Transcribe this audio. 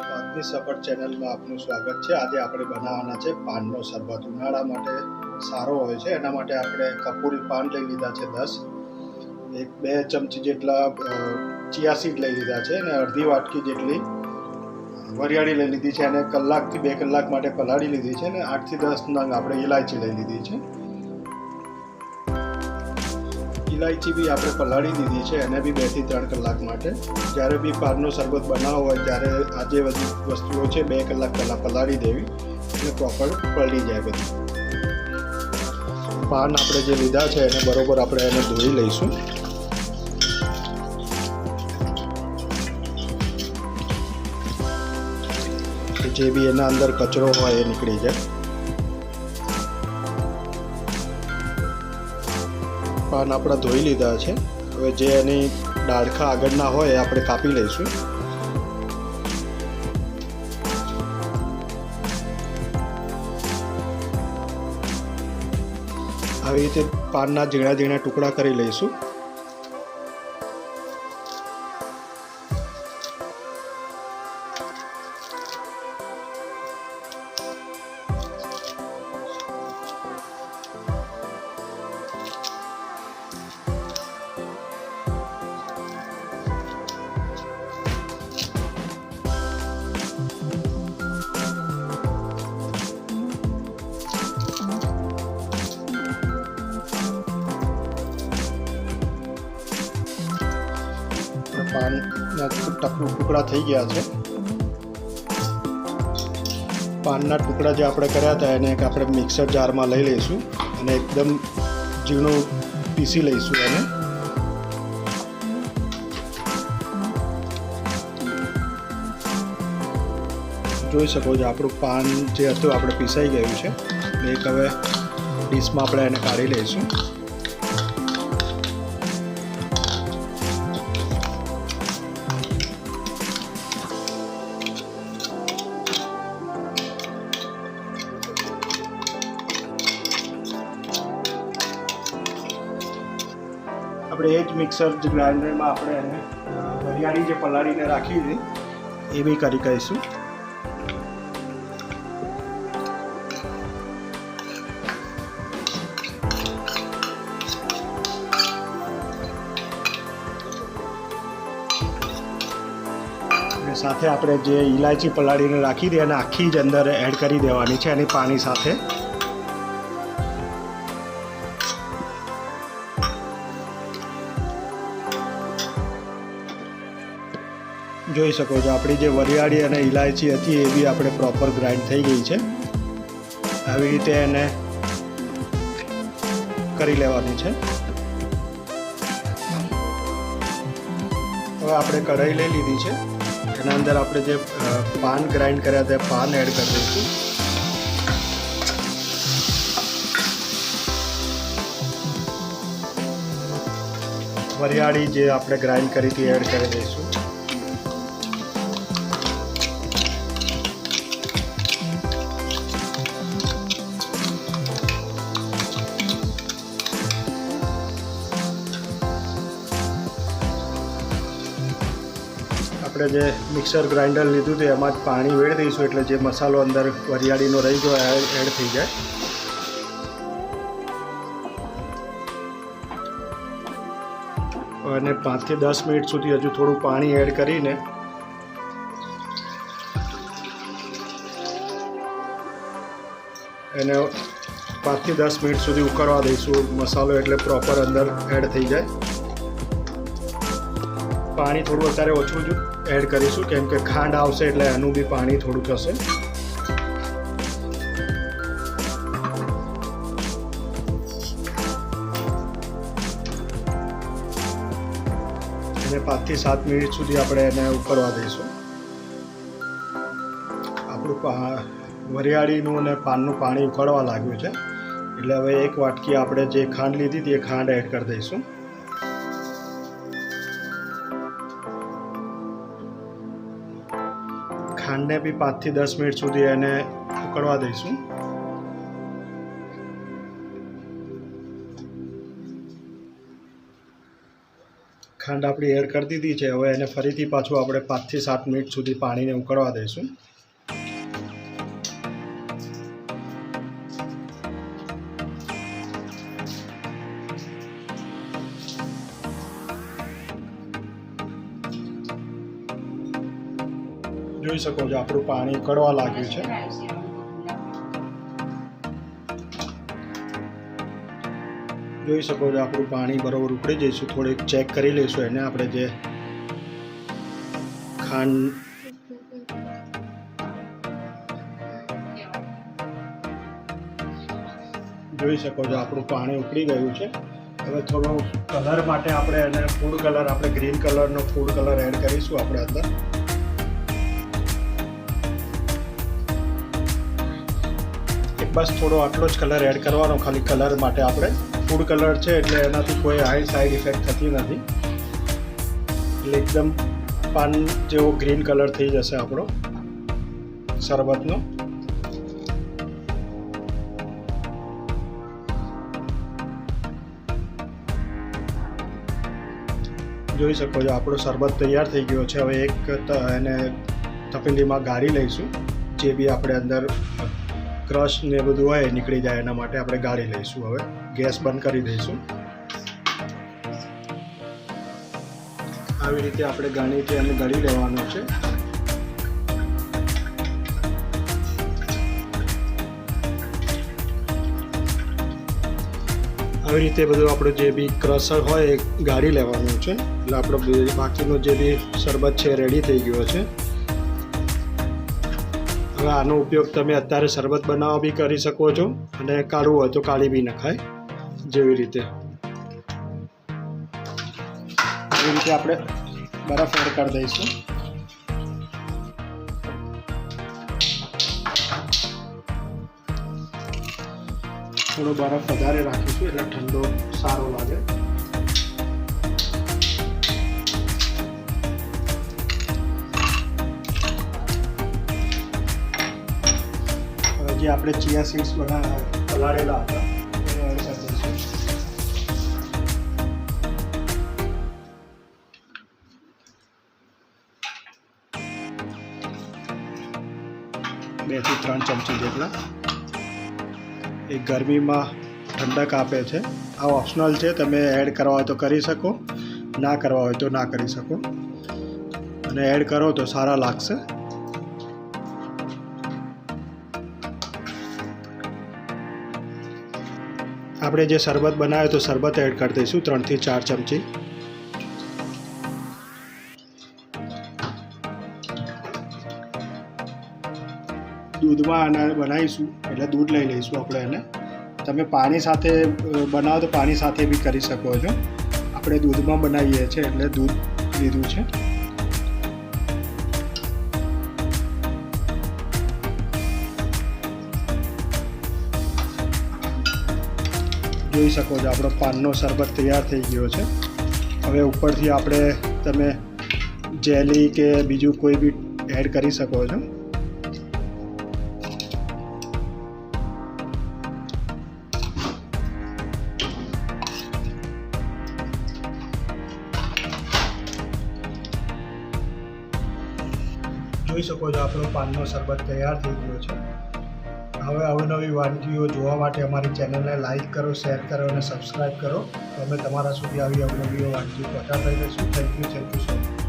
સ્વાદની સફર ચેનલમાં આપનું સ્વાગત છે. આજે આપણે બનાવવાના છે પાનનો શરબત. ઉનાળા માટે સારો હોય છે. એના માટે આપણે કપૂરી પાન લઈ લીધા છે દસ. એક, બે ચમચી જેટલા ચિયા સીડ લઈ લીધા છે અને અડધી વાટકી જેટલી વરિયાળી લઈ લીધી છે અને કલાકથી બે કલાક માટે પલાળી લીધી છે અને આઠથી દસ નંગ આપણે ઇલાયચી લઈ લીધી છે. ઇલાયચી બી આપણે પલાળી દીધી છે, એને બી બેથી ત્રણ કલાક માટે. જ્યારે બી પાનનો શરબત બનાવવો હોય, ત્યારે આ જે બધી વસ્તુઓ છે, બે કલાક પહેલાં પલાળી દેવી એટલે પ્રોપર પલળી જાય બધી. પાન આપણે જે લીધા છે, એને બરોબર આપણે એને ધોઈ લઈશું. જે બી એના અંદર કચરો હોય, એ નીકળી જાય. પાન આપણા ધોઈ લીધા છે. હવે જે એની ડાળખા આગળના હોય આપણે કાપી લઈશું. આવી રીતે પાનના ઝીણા ઝીણા ટુકડા કરી લઈશું. પાનના ટક- ટુકડા થઈ ગયા છે. પાનના ટુકડા જે આપણે કર્યા હતા એને એક આપણે મિક્સર જારમાં લઈ લઈશું અને એકદમ ઝીણું પીસી લઈશું એને. જોઈ શકો છો આપણું પાન જે હતું આપણે પીસાઈ ગયું છે. એક હવે ડીશમાં આપણે એને કાઢી લઈશું. આપણે એ જ મિક્સર ગ્રાઇન્ડરમાં આપણે એને વરિયાળી જે પલાળીને રાખી હતી, એ બી કરી કહીશું સાથે આપણે જે ઇલાયચી પલાળીને રાખી હતી, એને આખી જ અંદર એડ કરી દેવાની છે, એની પાણી સાથે. જોઈ શકો છો. આપણી જે વરિયાળી અને ઇલાયચી હતી એ બી આપણે પ્રોપર ગ્રાઇન્ડ થઈ ગઈ છે. આવી રીતે એને કરી લેવાની છે. હવે આપણે કઢાઈ લઈ લીધી છે. એના અંદર આપણે જે પાન ગ્રાઇન્ડ કર્યા તે પાન એડ કરી દઈશું. વરિયાળી જે આપણે ગ્રાઇન્ડ કરી હતી એડ કરી દઈશું. આપણે જે મિક્સર ગ્રાઇન્ડર લીધું હતું, એમાં જ પાણી વેળ દઈશું એટલે જે મસાલો અંદર વરિયાળીનો રહી ગયો એડ થઈ જાય. અને પાંચથી દસ મિનિટ સુધી હજુ થોડું પાણી એડ કરીને એને પાંચથી દસ મિનિટ સુધી ઉકળવા દઈશું. મસાલો એટલે પ્રોપર અંદર એડ થઈ જાય. પાણી થોડું અત્યારે ઓછું જ એડ કરીશું. કેમ કે ખાંડ આવશે એટલે એનું બી પાણી થોડું હશે. અને પાંચથી સાત મિનિટ સુધી આપણે એને ઉકળવા દઈશું. આપણું વરિયાળીનું અને પાનનું પાણી ઉકળવા લાગ્યું છે. એટલે હવે એક વાટકી આપણે જે ખાંડ લીધી હતી એ ખાંડ એડ કરી દઈશું. ખાંડને બી પાંચથી દસ મિનિટ સુધી એને ઉકળવા દઈશું. ખાંડ આપણી એડ કરી દીધી છે. હવે એને ફરીથી પાછું આપણે પાંચથી સાત મિનિટ સુધી પાણીને ઉકળવા દઈશું. જોઈ શકો છો, આપણું પાણી ઉકળવા લાગ્યું છે. જોઈ શકો છો, આપણું પાણી બરોબર ઉકળી જઈશું. થોડીક ચેક કરી લઈશું એને આપણે જે ખાંડ જોઈ શકો છો, આપણું પાણી ઉકળી ગયું છે. હવે થોડો કલર માટે આપણે એને ફૂડ કલર આપણે ગ્રીન કલરનો ફૂડ કલર એડ કરીશું આપણે અંદર. બસ થોડો આટલો જ કલર એડ કરવાનો, ખાલી કલર માટે આપણે. ફૂડ કલર છે એટલે એનાથી કોઈ હાઈ સાઈડ ઇફેક્ટ થતી નથી. એટલે એકદમ પાન જેવો ગ્રીન કલર થઈ જશે આપણો. શરબતનો. જોઈ શકો છો, આપણો શરબત તૈયાર થઈ ગયો છે. હવે એક એને તપેલીમાં ગાળી લઈશું, જે બી આપણે અંદર ક્રશ ને બધું હોય, નીકળી જાય એના માટે આપણે ગાળી લઈશું હવે. ગેસ બંધ કરી દઈશું. આવી રીતે આપણે ગાણીથી એને ગળી લેવાનું છે. આવી રીતે બધું આપણું જે બી ક્રશર હોય એ ગાળી લેવાનું છે. એટલે આપણો બાકીનો જે બી શરબત છે રેડી થઈ ગયો છે. હવે આનો ઉપયોગ તમે અત્યારે શરબત બનાવવા બી કરી શકો છો અને કાઢવું હોય તો કાઢી બી નખાય જેવી રીતે. એવી રીતે આપણે બરફ એડ કરી દઈશું. થોડો બરફ વધારે રાખીશું, એટલે ઠંડો સારો લાગે. જે આપણે ચિયા સીડ્સ બના પલાળેલા હતા બેથી ત્રણ ચમચી જેટલા. એ ગરમીમાં ઠંડક આપે છે. આ ઓપ્શનલ છે, તમે એડ કરવા હોય તો કરી શકો, ના કરવા હોય તો ના કરી શકો. અને એડ કરો તો સારા લાગશે. આપણે જે શરબત બનાવ્યો તો શરબત એડ કરી દઈશું, ત્રણથી ચાર ચમચી. દૂધમાં આને બનાવીશું, એટલે દૂધ લઈ લઈશું આપણે એને. તમે પાણી સાથે બનાવો તો પાણી સાથે બી કરી શકો છો. આપણે દૂધમાં બનાવીએ છીએ, એટલે દૂધ લીધું છે. જોઈ શકો છો, આપણો પાનનો શરબત તૈયાર થઈ ગયો છે. હવે ઉપરથી આપણે તમે જેલી કે બીજું કોઈ બી એડ કરી શકો છો. જોઈ શકો છો, આપણો પાનનો શરબત તૈયાર થઈ ગયો છે. હવે અવનવી વાનગીઓ જોવા માટે અમારી ચેનલને લાઇક કરો, શેર કરો અને સબસ્ક્રાઈબ કરો. તો અમે તમારા સુધી આવી અવનવીઓ વાનગીઓ પહોંચાડતા રહીશું thank you thank you so much